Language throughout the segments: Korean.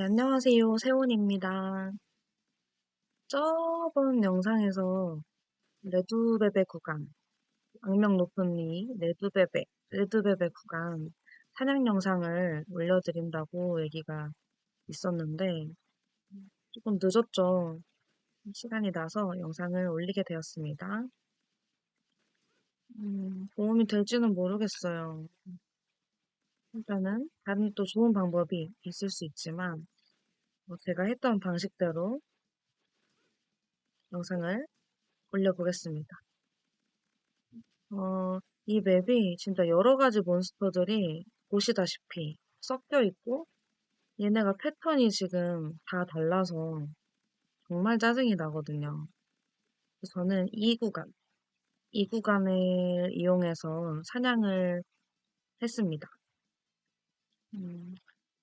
네, 안녕하세요. 세훈입니다. 저번 영상에서 레드베베 구간, 악명 높은 이 레드베베, 레드베베 구간 사냥 영상을 올려드린다고 얘기가 있었는데 조금 늦었죠. 시간이 나서 영상을 올리게 되었습니다. 음, 도움이 될지는 모르겠어요. 일단은 다른 또 좋은 방법이 있을 수 있지만 뭐 제가 했던 방식대로 영상을 올려보겠습니다. 어, 이 맵이 진짜 여러 가지 몬스터들이 보시다시피 섞여 있고 얘네가 패턴이 지금 다 달라서 정말 짜증이 나거든요. 저는 이 구간, 이 구간을 이용해서 사냥을 했습니다. 음,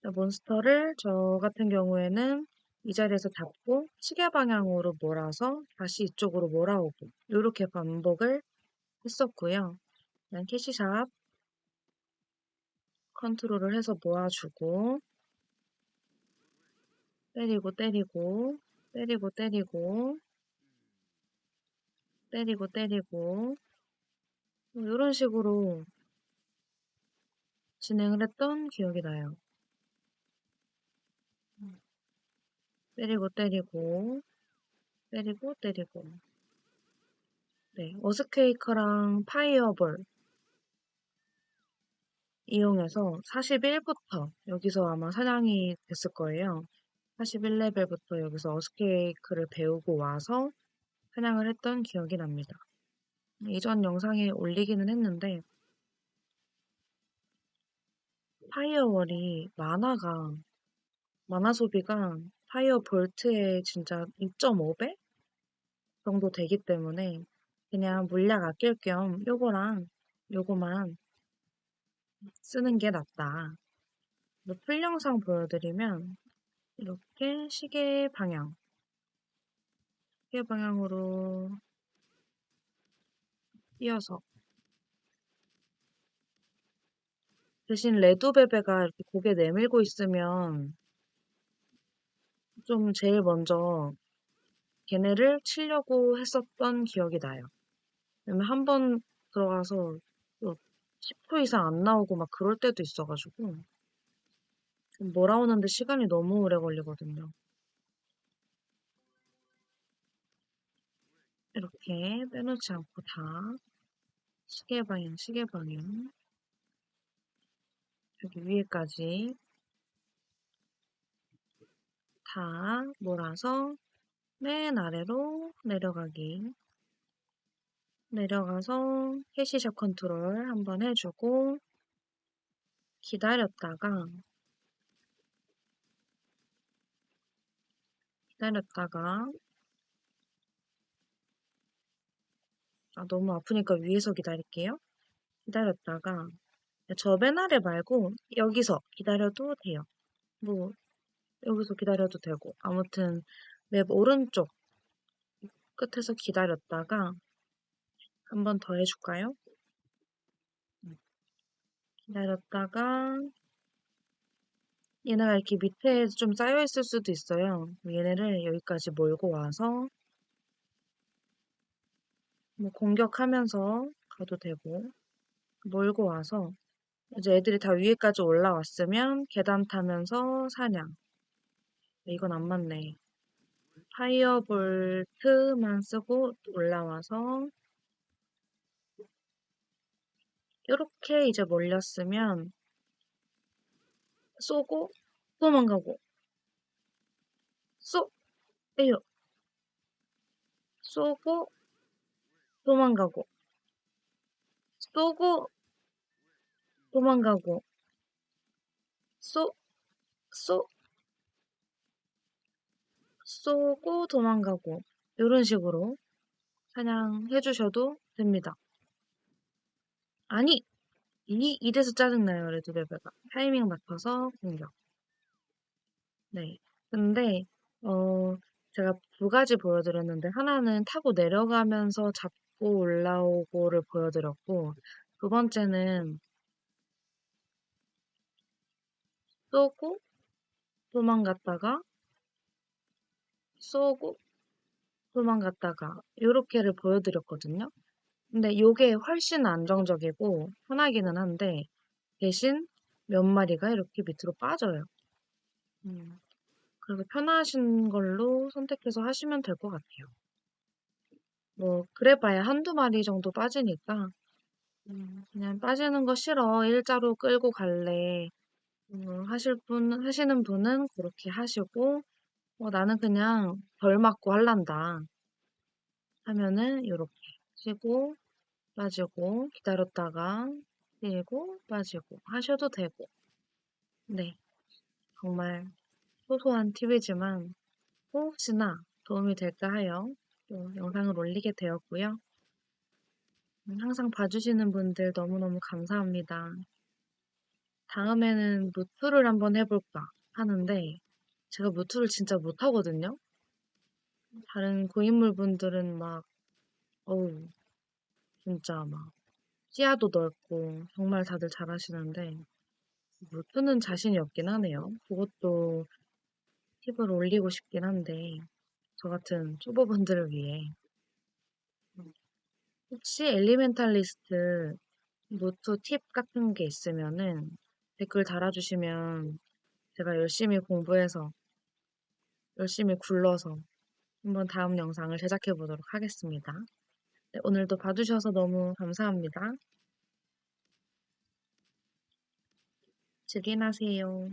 몬스터를 저 같은 경우에는 이 자리에서 잡고 시계 방향으로 몰아서 다시 이쪽으로 몰아오고 이렇게 반복을 했었고요. 그냥 캐시샵 컨트롤을 해서 모아주고 때리고 때리고 때리고 때리고 때리고 때리고 이런 식으로 진행을 했던 기억이 나요. 때리고 때리고 때리고 때리고 네, 어스케이커랑 파이어볼 이용해서 41부터 여기서 아마 사냥이 됐을 거예요. 41레벨부터 여기서 어스케이크를 배우고 와서 사냥을 했던 기억이 납니다. 이전 영상에 올리기는 했는데 파이어월이 만화가 만화 소비가 파이어 볼트의 진짜 2.5배 정도 되기 때문에 그냥 물약 아낄 겸 요거랑 요거만 쓰는 게 낫다. 풀 영상 보여드리면 이렇게 시계 방향 시계 방향으로 띄어서 대신 레드베베가 이렇게 고개 내밀고 있으면 좀 제일 먼저 걔네를 치려고 했었던 기억이 나요. 왜냐면 한 번 들어가서 10초 이상 안 나오고 막 그럴 때도 있어가지고 몰아오는데 시간이 너무 오래 걸리거든요. 이렇게 빼놓지 않고 다 시계 방향, 시계 방향 여기 위에까지 다 몰아서 맨 아래로 내려가기 내려가서 캐시샵 컨트롤 한번 해주고 기다렸다가 기다렸다가 아, 너무 아프니까 위에서 기다릴게요. 기다렸다가 저맨 아래 말고 여기서 기다려도 돼요. 뭐 여기서 기다려도 되고 아무튼 맵 오른쪽 끝에서 기다렸다가 한 번 더 해줄까요? 기다렸다가 얘네가 이렇게 밑에 좀 쌓여 있을 수도 있어요. 얘네를 여기까지 몰고 와서 뭐 공격하면서 가도 되고 몰고 와서 이제 애들이 다 위에까지 올라왔으면 계단 타면서 사냥. 이건 안 맞네. 파이어볼트만 쓰고 올라와서 이렇게 이제 몰렸으면 쏘고 도망가고. 쏘 에요 쏘고 도망가고. 쏘고 도망가고. 쏘 쏘 쏘고 도망가고. 이런 식으로 사냥해 주셔도 됩니다. 아니 이, 이래서 짜증나요 레드벨벳가. 타이밍 맞춰서 공격. 네. 근데 어 제가 두 가지 보여드렸는데 하나는 타고 내려가면서 잡고 올라오고를 보여드렸고 두 번째는 쏘고 도망갔다가 쏘고 도망갔다가 요렇게를 보여드렸거든요. 근데 요게 훨씬 안정적이고 편하기는 한데 대신 몇 마리가 이렇게 밑으로 빠져요. 음, 그래서 편하신 걸로 선택해서 하시면 될 것 같아요. 뭐 그래봐야 한두 마리 정도 빠지니까 음, 그냥 빠지는 거 싫어 일자로 끌고 갈래 음, 하실 분 하시는 분은 그렇게 하시고 어, 나는 그냥 덜 맞고 할란다 하면은 이렇게 치고 빠지고 기다렸다가 밀고 빠지고 하셔도 되고 네 정말 소소한 팁이지만 혹시나 도움이 될까 하여 또 영상을 올리게 되었고요. 음, 항상 봐주시는 분들 너무너무 감사합니다. 다음에는 무투를 한번 해볼까 하는데 제가 무투를 진짜 못하거든요. 다른 고인물 분들은 막 어우 진짜 막 시야도 넓고 정말 다들 잘하시는데 무투는 자신이 없긴 하네요. 그것도 팁을 올리고 싶긴 한데 저 같은 초보분들을 위해 혹시 엘리멘탈리스트 노트 팁 같은 게 있으면은 댓글 달아주시면 제가 열심히 공부해서 열심히 굴러서 한번 다음 영상을 제작해 보도록 하겠습니다. 네, 오늘도 봐주셔서 너무 감사합니다. 즐기나세요.